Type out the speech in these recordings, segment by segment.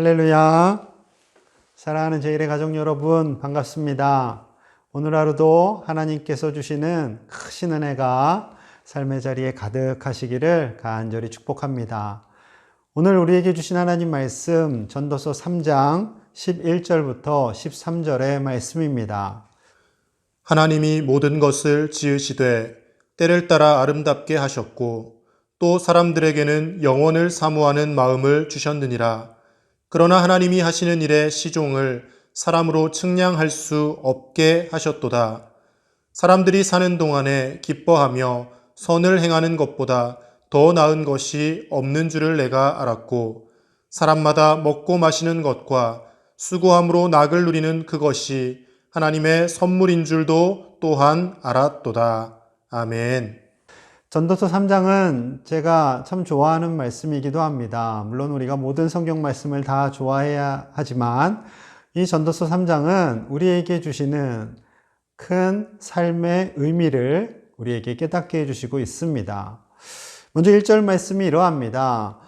할렐루야. 사랑하는 제1의 가족 여러분, 반갑습니다. 오늘 하루도 하나님께서 주시는 크신 은혜가 삶의 자리에 가득하시기를 간절히 축복합니다. 오늘 우리에게 주신 하나님 말씀, 전도서 3장 11절부터 13절의 말씀입니다. 하나님이 모든 것을 지으시되 때를 따라 아름답게 하셨고 또 사람들에게는 영원을 사모하는 마음을 주셨느니라. 그러나 하나님이 하시는 일의 시종을 사람으로 측량할 수 없게 하셨도다. 사람들이 사는 동안에 기뻐하며 선을 행하는 것보다 더 나은 것이 없는 줄을 내가 알았고 사람마다 먹고 마시는 것과 수고함으로 낙을 누리는 그것이 하나님의 선물인 줄도 또한 알았도다. 아멘. 전도서 3장은 제가 참 좋아하는 말씀이기도 합니다. 물론 우리가 모든 성경 말씀을 다 좋아해야 하지만 이 전도서 3장은 우리에게 주시는 큰 삶의 의미를 우리에게 깨닫게 해주시고 있습니다. 먼저 1절 말씀이 이러합니다.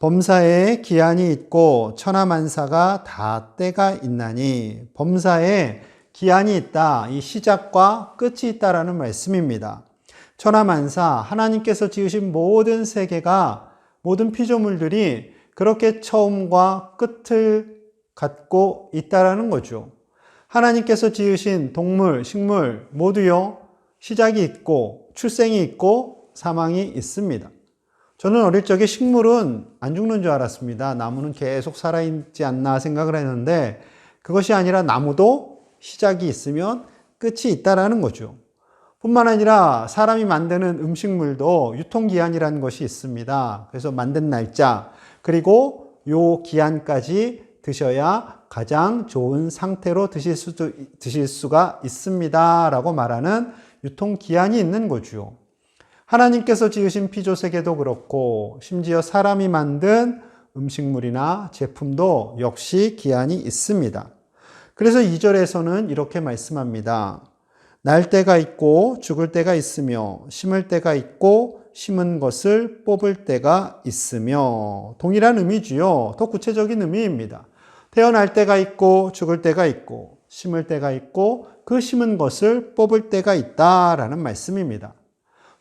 범사에 기한이 있고 천하만사가 다 때가 있나니 범사에 기한이 있다. 이 시작과 끝이 있다라는 말씀입니다. 천하만사 하나님께서 지으신 모든 세계가 모든 피조물들이 그렇게 처음과 끝을 갖고 있다라는 거죠. 하나님께서 지으신 동물, 식물 모두요 시작이 있고 출생이 있고 사망이 있습니다. 저는 어릴 적에 식물은 안 죽는 줄 알았습니다. 나무는 계속 살아있지 않나 생각을 했는데 그것이 아니라 나무도 시작이 있으면 끝이 있다라는 거죠. 뿐만 아니라 사람이 만드는 음식물도 유통기한이라는 것이 있습니다. 그래서 만든 날짜, 그리고 요 기한까지 드셔야 가장 좋은 상태로 드실 수도, 드실 수가 있습니다. 라고 말하는 유통기한이 있는 거죠. 하나님께서 지으신 피조 세계도 그렇고, 심지어 사람이 만든 음식물이나 제품도 역시 기한이 있습니다. 그래서 2절에서는 이렇게 말씀합니다. 날 때가 있고 죽을 때가 있으며 심을 때가 있고 심은 것을 뽑을 때가 있으며 동일한 의미지요. 더 구체적인 의미입니다. 태어날 때가 있고 죽을 때가 있고 심을 때가 있고 그 심은 것을 뽑을 때가 있다라는 말씀입니다.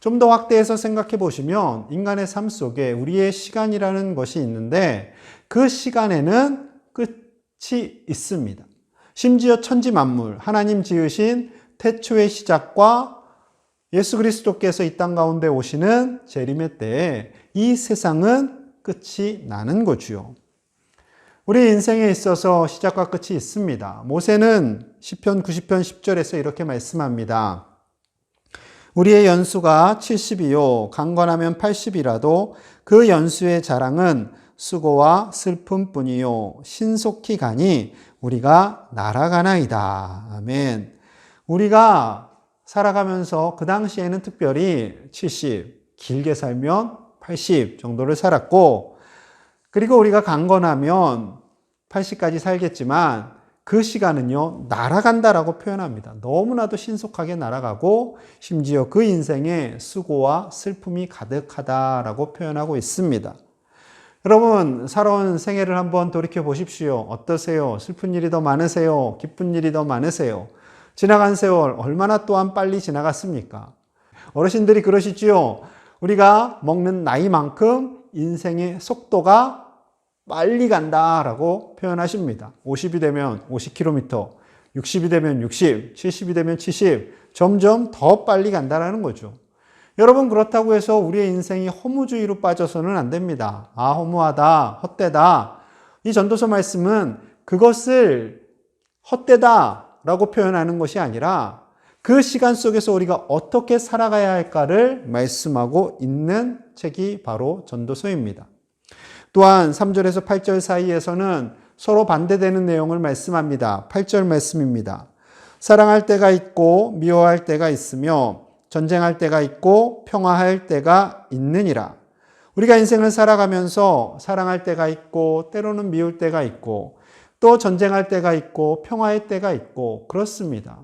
좀 더 확대해서 생각해 보시면 인간의 삶 속에 우리의 시간이라는 것이 있는데 그 시간에는 끝이 있습니다. 심지어 천지 만물, 하나님 지으신 태초의 시작과 예수 그리스도께서 이 땅 가운데 오시는 재림의 때에 이 세상은 끝이 나는 거지요. 우리 인생에 있어서 시작과 끝이 있습니다. 모세는 시편 90편 10절에서 이렇게 말씀합니다. 우리의 연수가 70이요 강건하면 80이라도 그 연수의 자랑은 수고와 슬픔 뿐이요 신속히 가니 우리가 날아가나이다. 아멘. 우리가 살아가면서 그 당시에는 특별히 70, 길게 살면 80 정도를 살았고, 그리고 우리가 강건하면 80까지 살겠지만 그 시간은요, 날아간다라고 표현합니다. 너무나도 신속하게 날아가고, 심지어 그 인생에 수고와 슬픔이 가득하다라고 표현하고 있습니다. 여러분, 살아온 생애를 한번 돌이켜 보십시오. 어떠세요? 슬픈 일이 더 많으세요? 기쁜 일이 더 많으세요? 지나간 세월 얼마나 또한 빨리 지나갔습니까? 어르신들이 그러시지요. 우리가 먹는 나이만큼 인생의 속도가 빨리 간다라고 표현하십니다. 50이 되면 50km, 60이 되면 60, 70이 되면 70, 점점 더 빨리 간다라는 거죠. 여러분 그렇다고 해서 우리의 인생이 허무주의로 빠져서는 안 됩니다. 아 허무하다, 헛되다. 이 전도서 말씀은 그것을 헛되다 라고 표현하는 것이 아니라 그 시간 속에서 우리가 어떻게 살아가야 할까를 말씀하고 있는 책이 바로 전도서입니다. 또한 3절에서 8절 사이에서는 서로 반대되는 내용을 말씀합니다. 8절 말씀입니다. 사랑할 때가 있고 미워할 때가 있으며 전쟁할 때가 있고 평화할 때가 있느니라. 우리가 인생을 살아가면서 사랑할 때가 있고 때로는 미울 때가 있고 또 전쟁할 때가 있고 평화의 때가 있고 그렇습니다.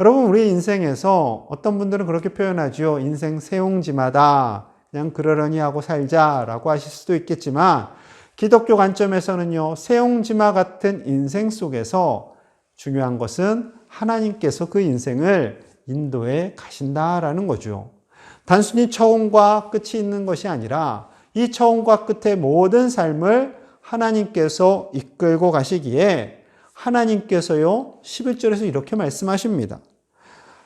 여러분 우리 인생에서 어떤 분들은 그렇게 표현하죠. 인생 세옹지마다 그냥 그러려니 하고 살자라고 하실 수도 있겠지만 기독교 관점에서는요, 세용지마 같은 인생 속에서 중요한 것은 하나님께서 그 인생을 인도해 가신다라는 거죠. 단순히 처음과 끝이 있는 것이 아니라 이 처음과 끝의 모든 삶을 하나님께서 이끌고 가시기에 하나님께서요, 11절에서 이렇게 말씀하십니다.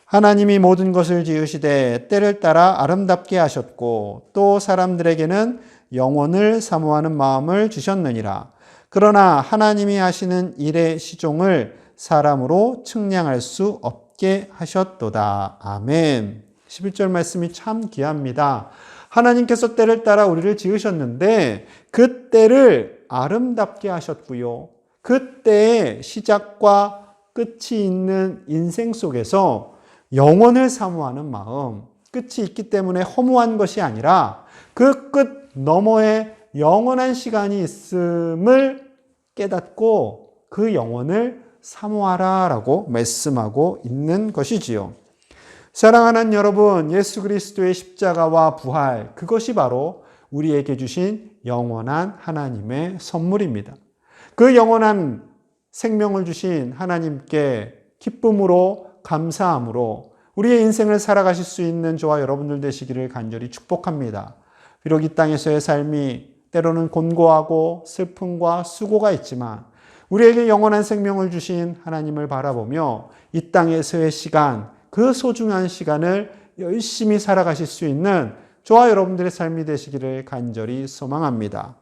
하나님이 모든 것을 지으시되 때를 따라 아름답게 하셨고 또 사람들에게는 영혼을 사모하는 마음을 주셨느니라. 그러나 하나님이 하시는 일의 시종을 사람으로 측량할 수 없게 하셨도다. 아멘. 11절 말씀이 참 귀합니다. 하나님께서 때를 따라 우리를 지으셨는데 그 때를 아름답게 하셨고요. 그 때의 시작과 끝이 있는 인생 속에서 영원을 사모하는 마음, 끝이 있기 때문에 허무한 것이 아니라 그 끝 너머에 영원한 시간이 있음을 깨닫고 그 영혼을 사모하라 라고 말씀하고 있는 것이지요. 사랑하는 여러분, 예수 그리스도의 십자가와 부활, 그것이 바로 우리에게 주신 영원한 하나님의 선물입니다. 그 영원한 생명을 주신 하나님께 기쁨으로 감사함으로 우리의 인생을 살아가실 수 있는 저와 여러분들 되시기를 간절히 축복합니다. 비록 이 땅에서의 삶이 때로는 곤고하고 슬픔과 수고가 있지만 우리에게 영원한 생명을 주신 하나님을 바라보며 이 땅에서의 시간, 그 소중한 시간을 열심히 살아가실 수 있는 저와 여러분들의 삶이 되시기를 간절히 소망합니다.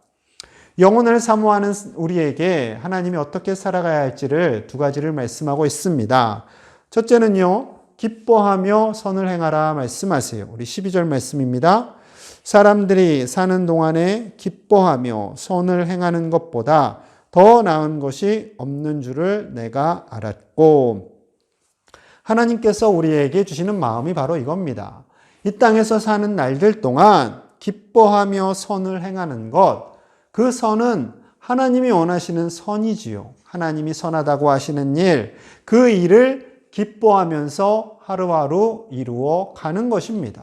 영혼을 사모하는 우리에게 하나님이 어떻게 살아가야 할지를 두 가지를 말씀하고 있습니다. 첫째는요, 기뻐하며 선을 행하라 말씀하세요. 우리 12절 말씀입니다. 사람들이 사는 동안에 기뻐하며 선을 행하는 것보다 더 나은 것이 없는 줄을 내가 알았고, 하나님께서 우리에게 주시는 마음이 바로 이겁니다. 이 땅에서 사는 날들 동안 기뻐하며 선을 행하는 것, 그 선은 하나님이 원하시는 선이지요. 하나님이 선하다고 하시는 일, 그 일을 기뻐하면서 하루하루 이루어 가는 것입니다.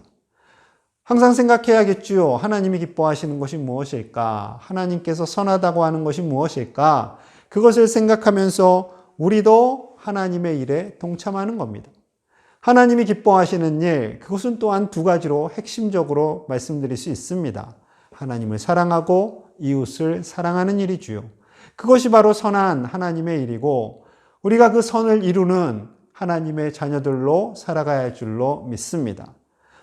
항상 생각해야겠지요. 하나님이 기뻐하시는 것이 무엇일까? 하나님께서 선하다고 하는 것이 무엇일까? 그것을 생각하면서 우리도 하나님의 일에 동참하는 겁니다. 하나님이 기뻐하시는 일, 그것은 또한 두 가지로 핵심적으로 말씀드릴 수 있습니다. 하나님을 사랑하고 이웃을 사랑하는 일이지요. 그것이 바로 선한 하나님의 일이고, 우리가 그 선을 이루는 하나님의 자녀들로 살아가야 할 줄로 믿습니다.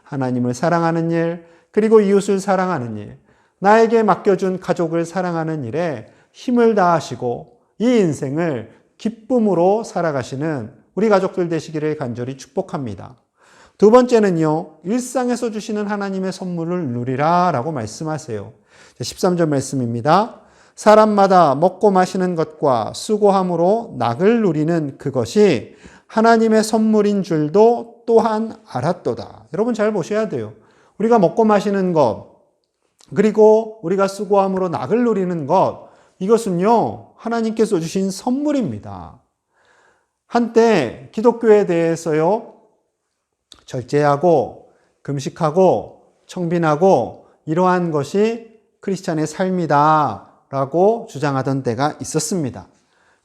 하나님을 사랑하는 일, 그리고 이웃을 사랑하는 일, 나에게 맡겨준 가족을 사랑하는 일에 힘을 다하시고 이 인생을 기쁨으로 살아가시는 우리 가족들 되시기를 간절히 축복합니다. 두 번째는요, 일상에서 주시는 하나님의 선물을 누리라 라고 말씀하세요. 13절 말씀입니다. 사람마다 먹고 마시는 것과 수고함으로 낙을 누리는 그것이 하나님의 선물인 줄도 또한 알았도다. 여러분 잘 보셔야 돼요. 우리가 먹고 마시는 것, 그리고 우리가 수고함으로 낙을 누리는 것, 이것은요, 하나님께서 주신 선물입니다. 한때 기독교에 대해서요, 절제하고, 금식하고, 청빈하고, 이러한 것이 크리스찬의 삶이다. 라고 주장하던 때가 있었습니다.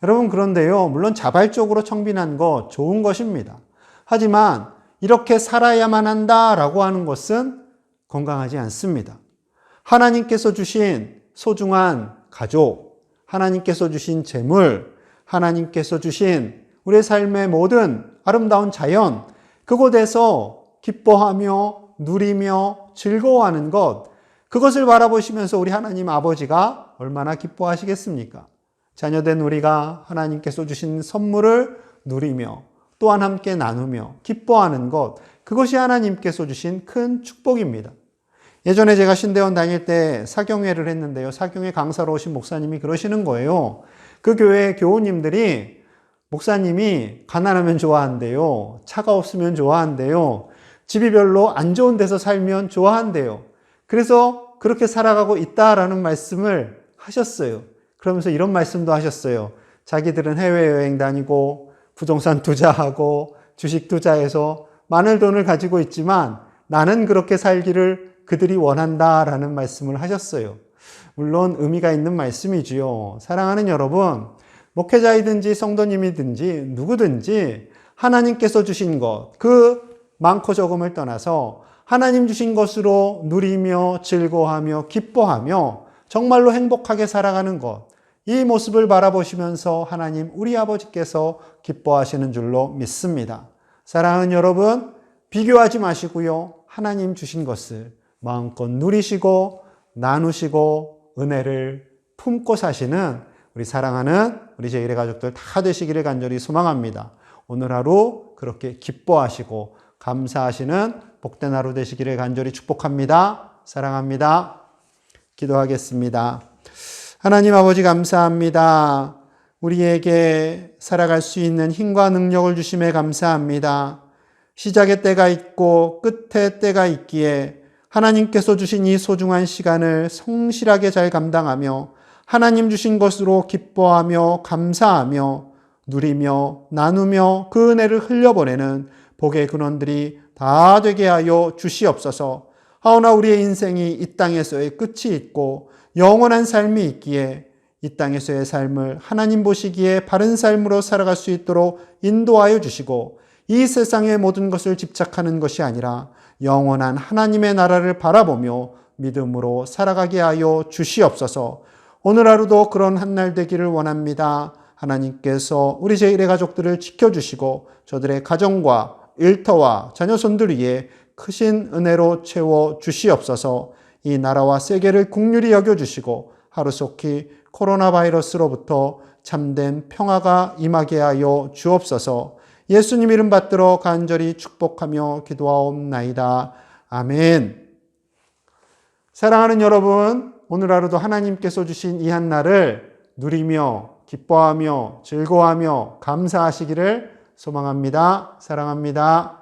여러분, 그런데요, 물론 자발적으로 청빈한 거 좋은 것입니다. 하지만 이렇게 살아야만 한다 라고 하는 것은 건강하지 않습니다. 하나님께서 주신 소중한 가족, 하나님께서 주신 재물, 하나님께서 주신 우리의 삶의 모든 아름다운 자연, 그곳에서 기뻐하며 누리며 즐거워하는 것, 그것을 바라보시면서 우리 하나님 아버지가 얼마나 기뻐하시겠습니까? 자녀된 우리가 하나님께서 주신 선물을 누리며 또한 함께 나누며 기뻐하는 것, 그것이 하나님께서 주신 큰 축복입니다. 예전에 제가 신대원 다닐 때 사경회를 했는데요. 사경회 강사로 오신 목사님이 그러시는 거예요. 그 교회 교우님들이 목사님이 가난하면 좋아한대요. 차가 없으면 좋아한대요. 집이 별로 안 좋은 데서 살면 좋아한대요. 그래서 그렇게 살아가고 있다라는 말씀을 하셨어요. 그러면서 이런 말씀도 하셨어요. 자기들은 해외여행 다니고 부동산 투자하고 주식 투자해서 많은 돈을 가지고 있지만 나는 그렇게 살기를 그들이 원한다라는 말씀을 하셨어요. 물론 의미가 있는 말씀이지요. 사랑하는 여러분, 목회자이든지 성도님이든지 누구든지 하나님께서 주신 것, 그 많고 적음을 떠나서 하나님 주신 것으로 누리며 즐거워하며 기뻐하며 정말로 행복하게 살아가는 것, 이 모습을 바라보시면서 하나님 우리 아버지께서 기뻐하시는 줄로 믿습니다. 사랑하는 여러분, 비교하지 마시고요. 하나님 주신 것을 마음껏 누리시고 나누시고 은혜를 품고 사시는 우리 사랑하는 우리 제1의 가족들 다 되시기를 간절히 소망합니다. 오늘 하루 그렇게 기뻐하시고 감사하시는 복된 하루 되시기를 간절히 축복합니다. 사랑합니다. 기도하겠습니다. 하나님 아버지 감사합니다. 우리에게 살아갈 수 있는 힘과 능력을 주심에 감사합니다. 시작의 때가 있고 끝의 때가 있기에 하나님께서 주신 이 소중한 시간을 성실하게 잘 감당하며 하나님 주신 것으로 기뻐하며 감사하며 누리며 나누며 그 은혜를 흘려보내는 복의 근원들이 다 되게 하여 주시옵소서. 하오나 우리의 인생이 이 땅에서의 끝이 있고 영원한 삶이 있기에 이 땅에서의 삶을 하나님 보시기에 바른 삶으로 살아갈 수 있도록 인도하여 주시고 이 세상의 모든 것을 집착하는 것이 아니라 영원한 하나님의 나라를 바라보며 믿음으로 살아가게 하여 주시옵소서. 오늘 하루도 그런 한 날 되기를 원합니다. 하나님께서 우리 제1의 가족들을 지켜주시고 저들의 가정과 일터와 자녀 손들 위에 크신 은혜로 채워 주시옵소서. 이 나라와 세계를 국률이 여겨 주시고 하루속히 코로나 바이러스로부터 참된 평화가 임하게 하여 주옵소서. 예수님 이름 받들어 간절히 축복하며 기도하옵나이다. 아멘. 사랑하는 여러분, 오늘 하루도 하나님께서 주신 이 한 날을 누리며 기뻐하며 즐거워하며 감사하시기를 소망합니다. 사랑합니다.